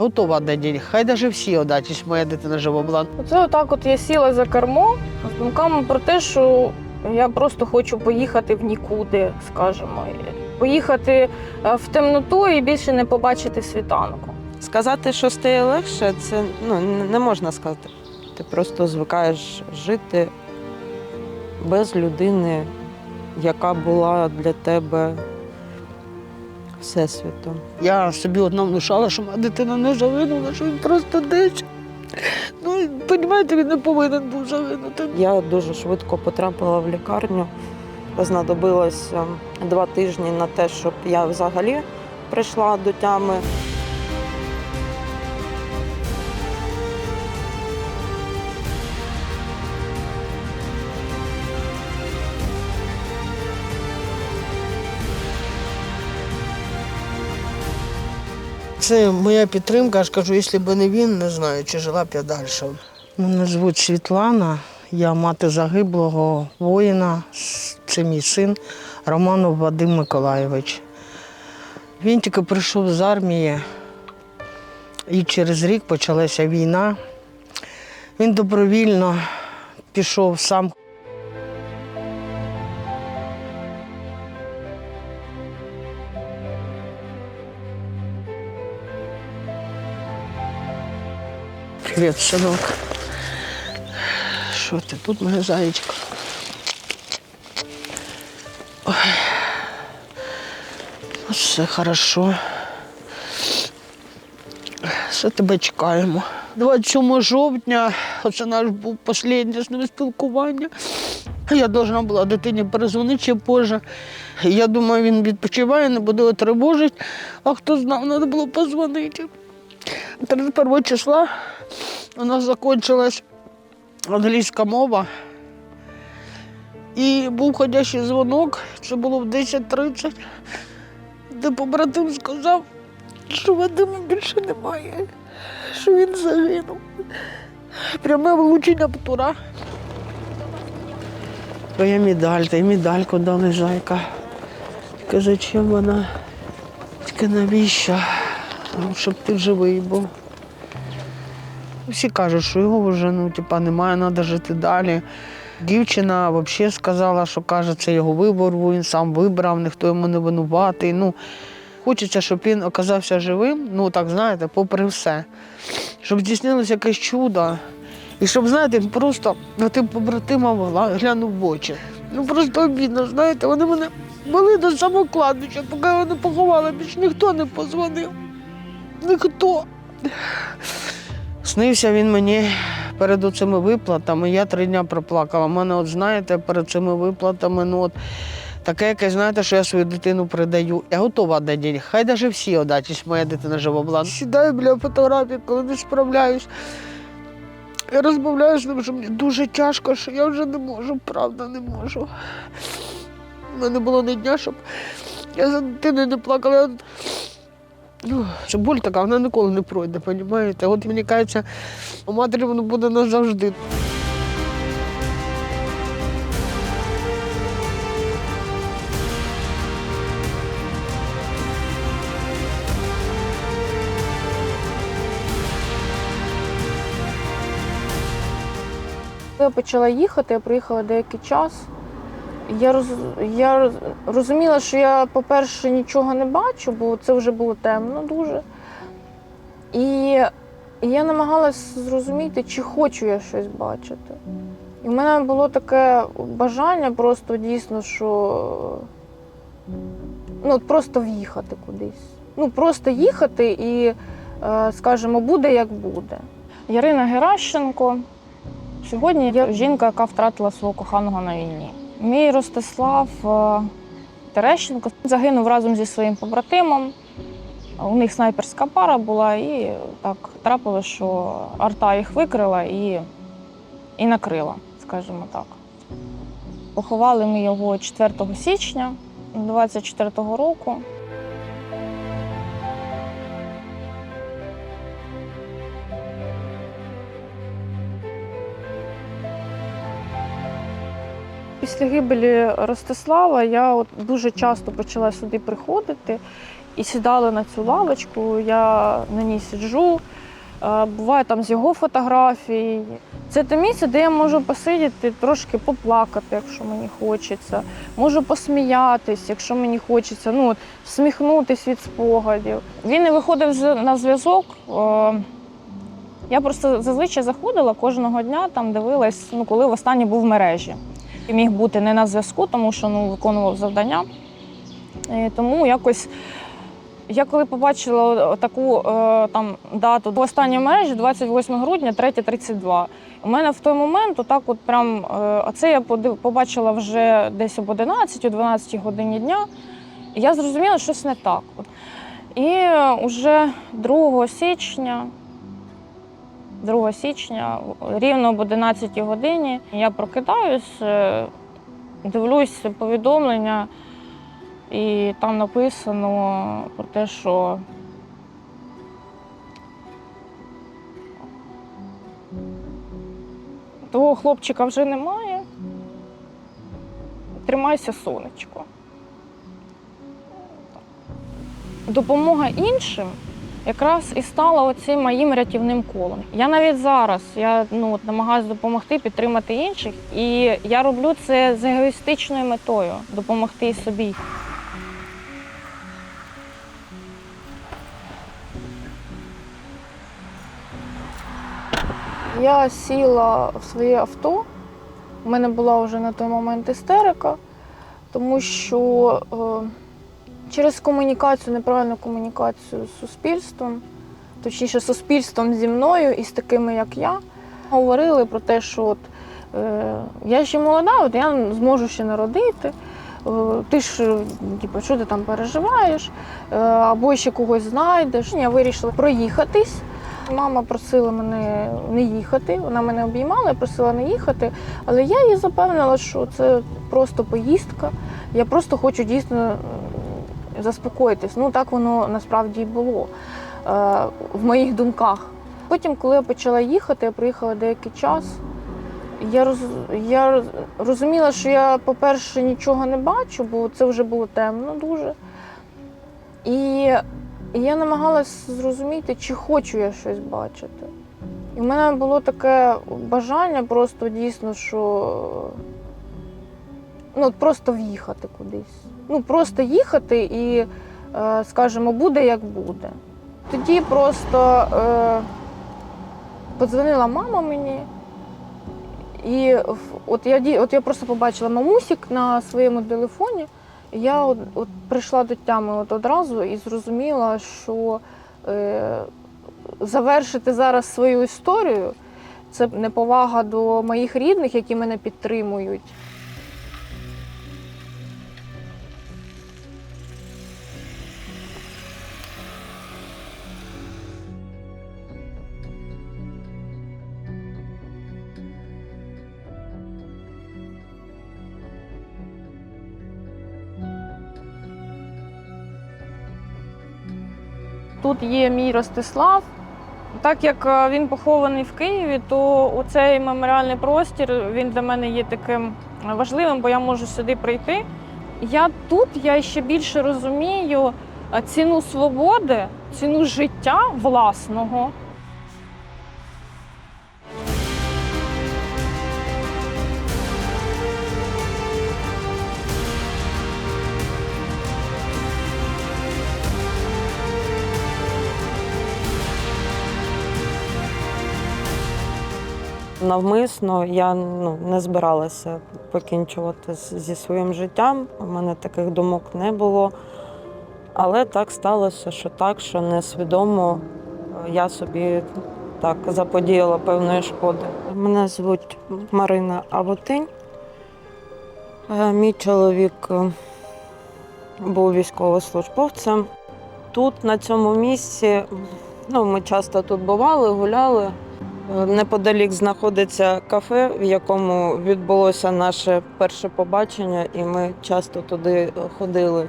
Готова на день. Хай навіть всі якщо моя дитина жива була. Оце отак от я сіла за кермо з думками про те, що я просто хочу поїхати в нікуди, скажімо. Поїхати е, в темноту і більше не побачити світанку. Сказати, що стає легше, це ну, не можна сказати. Ти просто звикаєш жити без людини, яка була для тебе всесвітом. Я собі одна внушала, що моя дитина не загинула, що він просто десь. Ну, розумієте, він не повинен був загинути. Я дуже швидко потрапила в лікарню. Знадобилось е, два тижні на те, щоб я взагалі прийшла до тями. Це моя підтримка. Я ж кажу, якщо б не він, не знаю, чи жила б я далі. Мене звуть Світлана, я мати загиблого воїна. Це мій син Романов Вадим Миколайович. Він тільки прийшов з армії, і через рік почалася війна. Він добровільно пішов сам. Привіт, синок. Що ти тут, моя заєчка? Ой. Ну, Все хорошо. Все тебе чекаємо. 27 жовтня, оце наш був останнє з ним спілкування. Я повинна була дитині перезвонити ще позже. Я думаю, він відпочиває, не буде тривожити, а хто знав, треба було позвонити. 31 числа у нас закінчилась англійська мова. І був ходячий дзвонок, це було в 10.30, де побратим сказав, що Вадима більше немає, що він загинув. Пряме влучення птура. Твоя медаль, та медальку дали зайка. Тільки зачем вона? Тільки навіщо? Ну, Щоб ти живий був. Всі кажуть, що його вже ну, типа, немає, треба жити далі. Дівчина взагалі сказала, що каже, це його вибор, він сам вибрав, ніхто йому не винуватий. Ну, хочеться, щоб він оказався живим, ну так знаєте, попри все. Щоб здійснилося якесь чудо. І щоб, знаєте, просто на тим побратимам глянув в очі. Ну просто обідно, знаєте, вони мене були до самого поки його не поховали, більш ніхто не позвонив. Ніхто. Снився він мені перед цими виплатами. Я три дні проплакала. У мене, от знаєте, перед цими виплатами, ну от таке якесь, знаєте, що я свою дитину передаю. Я готова день. Хай навіть всі якщо моя дитина жива була. Сідаю біля фотографії, коли не справляюсь. Я розмовляю з ним, що мені дуже тяжко, що я вже не можу, правда, не можу. У мене було не дня, щоб я за дитиною не плакала. Ну, що боль така, вона ніколи не пройде, розумієте? От мені кажеться, у матері воно буде назавжди. Я почала їхати, я приїхала деякий час. Я, роз, я розуміла, що я, по-перше, нічого не бачу, бо це вже було темно дуже. І я намагалась зрозуміти, чи хочу я щось бачити. І в мене було таке бажання просто дійсно, що ну, от просто в'їхати кудись. Ну, просто їхати і, е, скажімо, буде як буде. Ярина Геращенко. Сьогодні я жінка, яка втратила свого коханого на війні. Мій Ростислав е, Терещенко загинув разом зі своїм побратимом. У них снайперська пара була, і так трапило, що арта їх викрила і, і накрила, скажімо так. Поховали ми його 4 січня 24-го року. Після гибелі Ростислава я от дуже часто почала сюди приходити і сідали на цю лавочку. Я на ній сиджу. Е, Буває там з його фотографій. Це те місце, де я можу посидіти, трошки поплакати, якщо мені хочеться. Можу посміятись, якщо мені хочеться, ну, от, всміхнутись від спогадів. Він не виходив на зв'язок. Е, Я просто зазвичай заходила кожного дня, там дивилась, ну, коли востаннє був в мережі. Міг бути не на зв'язку, тому що ну, виконував завдання. І тому якось я коли побачила таку е, там дату в останній мережі, 28 грудня, 3.32. У мене в той момент, отак, от прям, е, а це я побачила вже десь об 11-12 годині дня. І я зрозуміла, що щось не так. І вже 2 січня, 2 січня, рівно об 11 годині, я прокидаюсь, е, дивлюсь повідомлення. І там написано про те, що того хлопчика вже немає. Тримайся, сонечко. Допомога іншим якраз і стала оцим моїм рятівним колом. Я навіть зараз я, ну, намагаюся допомогти, підтримати інших, і я роблю це з егоїстичною метою допомогти собі. Я сіла в своє авто. У мене була вже на той момент істерика, тому що е, через комунікацію, неправильну комунікацію з суспільством, точніше, суспільством зі мною і з такими, як я, говорили про те, що от, е, я ще молода, от я зможу ще народити. Е, Ти ж, типу, що ти там переживаєш, Е, або ще когось знайдеш. Я вирішила проїхатись. Мама просила мене не їхати, вона мене обіймала, просила не їхати, але я її запевнила, що це просто поїздка. Я просто хочу дійсно м, заспокоїтись. Ну так воно насправді і було е, в моїх думках. Потім, коли я почала їхати, я приїхала деякий час. Я, роз, я розуміла, що я, по-перше, нічого не бачу, бо це вже було темно дуже. І я намагалась зрозуміти, чи хочу я щось бачити. І в мене було таке бажання просто дійсно, що ну, просто в'їхати кудись. Ну, просто їхати і, е, скажімо, буде як буде. Тоді просто е, подзвонила мама мені. І от я, от я просто побачила мамусік на своєму телефоні. Я от, от прийшла до тями от одразу і зрозуміла, що е, завершити зараз свою історію це неповага до моїх рідних, які мене підтримують. Тут є мій Ростислав. Так як е, він похований в Києві, то оцей меморіальний простір він для мене є таким важливим, бо я можу сюди прийти. Я тут я ще більше розумію е, ціну свободи, ціну життя власного. Навмисно я ну, не збиралася покінчувати зі своїм життям. У мене таких думок не було. Але так сталося, що так, що несвідомо е, я собі так заподіяла певної шкоди. Мене звуть Марина Авотинь. Е, Мій чоловік е, був військовослужбовцем. Тут, на цьому місці, ну, ми часто тут бували, гуляли. Неподалік знаходиться кафе, в якому відбулося наше перше побачення, і ми часто туди ходили.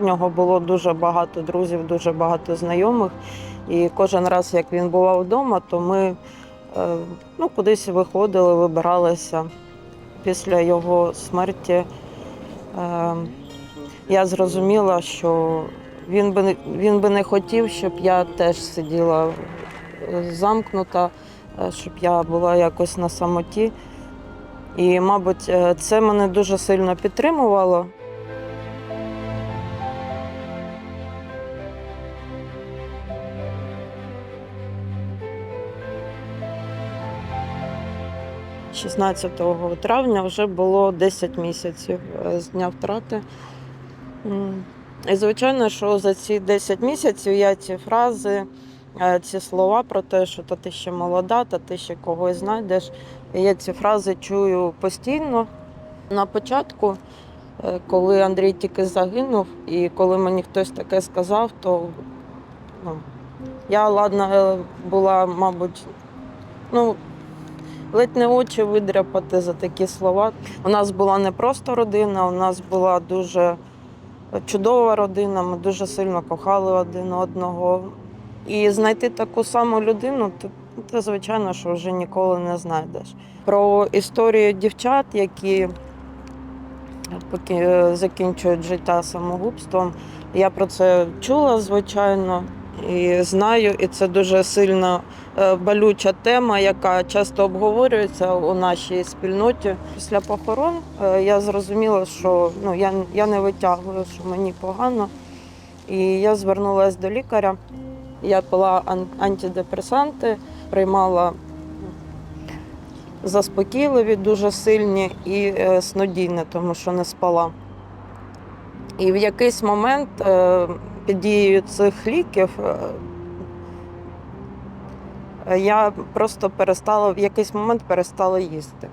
В нього було дуже багато друзів, дуже багато знайомих. І кожен раз, як він бував вдома, то ми е, ну, кудись виходили, вибиралися. Після його смерті е, я зрозуміла, що Він би, він би не хотів, щоб я теж сиділа е, замкнута, щоб я була якось на самоті. І, мабуть, е, це мене дуже сильно підтримувало. – 16 травня вже було 10 місяців е, з дня втрати. І звичайно, що за ці 10 місяців я ці фрази, ці слова про те, що та ти ще молода, та ти ще когось знайдеш. Я ці фрази чую постійно. На початку, е, коли Андрій тільки загинув, і коли мені хтось таке сказав, то ну, я ладна е, була, мабуть, ну, ледь не очі видряпати за такі слова. У нас була не просто родина, у нас була дуже чудова родина, ми дуже сильно кохали один одного. І знайти таку саму людину, то, то звичайно, що вже ніколи не знайдеш. Про історію дівчат, які е, закінчують життя самогубством. Я про це чула, звичайно, і знаю, і це дуже сильно е, болюча тема, яка часто обговорюється у нашій спільноті. Після похорон е, я зрозуміла, що ну, я, я не витягую, що мені погано. І я звернулася до лікаря. Я пила ан- антидепресанти, приймала заспокійливі, дуже сильні і е, снодійне, тому що не спала. І в якийсь момент е, під дією цих ліків е, я просто перестала в якийсь момент перестала їсти.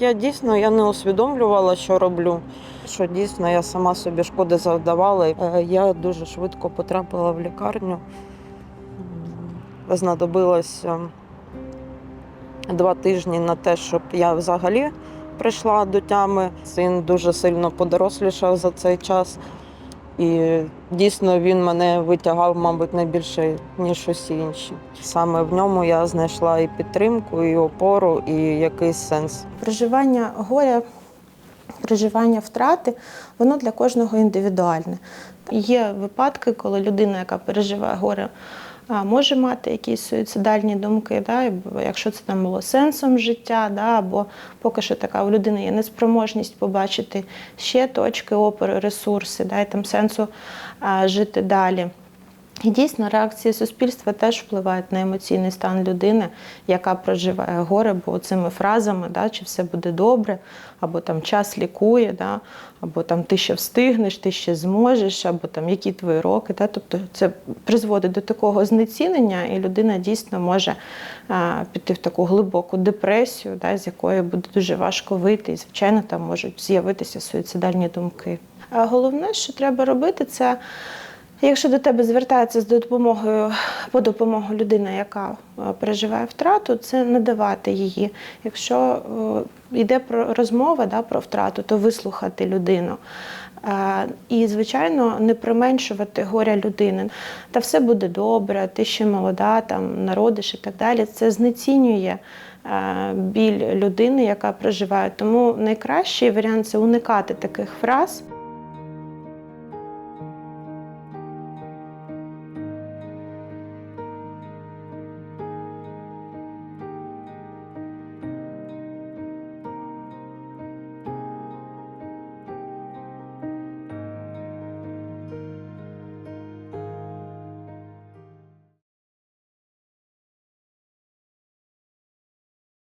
Я дійсно я не усвідомлювала, що роблю, що дійсно я сама собі шкоди завдавала. Я дуже швидко потрапила в лікарню. Знадобилось е, два тижні на те, щоб я взагалі прийшла до тями. Син дуже сильно подорослішав за цей час. І дійсно він мене витягав, мабуть, найбільше, ніж усі інші. Саме в ньому я знайшла і підтримку, і опору, і якийсь сенс. Проживання горя, проживання втрати, воно для кожного індивідуальне. Є випадки, коли людина, яка переживає горе, може мати якісь суїцидальні думки, да, якщо це там було сенсом життя, да, або поки що така у людини є неспроможність побачити ще точки опори, ресурси, да, і там сенсу а, жити далі. І дійсно реакції суспільства теж впливають на емоційний стан людини, яка проживає горе, бо цими фразами, да, чи все буде добре, або там час лікує, да, або там ти ще встигнеш, ти ще зможеш, або там які твої роки. Да, тобто це призводить до такого знецінення, і людина дійсно може а, піти в таку глибоку депресію, да, з якої буде дуже важко вийти. І, звичайно, там можуть з'явитися суїцидальні думки. А головне, що треба робити, це Якщо до тебе звертається з допомогою по допомогу людина, яка е, переживає втрату, це надавати її. Якщо е, йде про розмова да, про втрату, то вислухати людину. Е, І, звичайно, не применшувати горя людини. Та все буде добре, ти ще молода, там народиш і так далі. Це знецінює біль людини, яка проживає. Тому найкращий варіант це уникати таких фраз.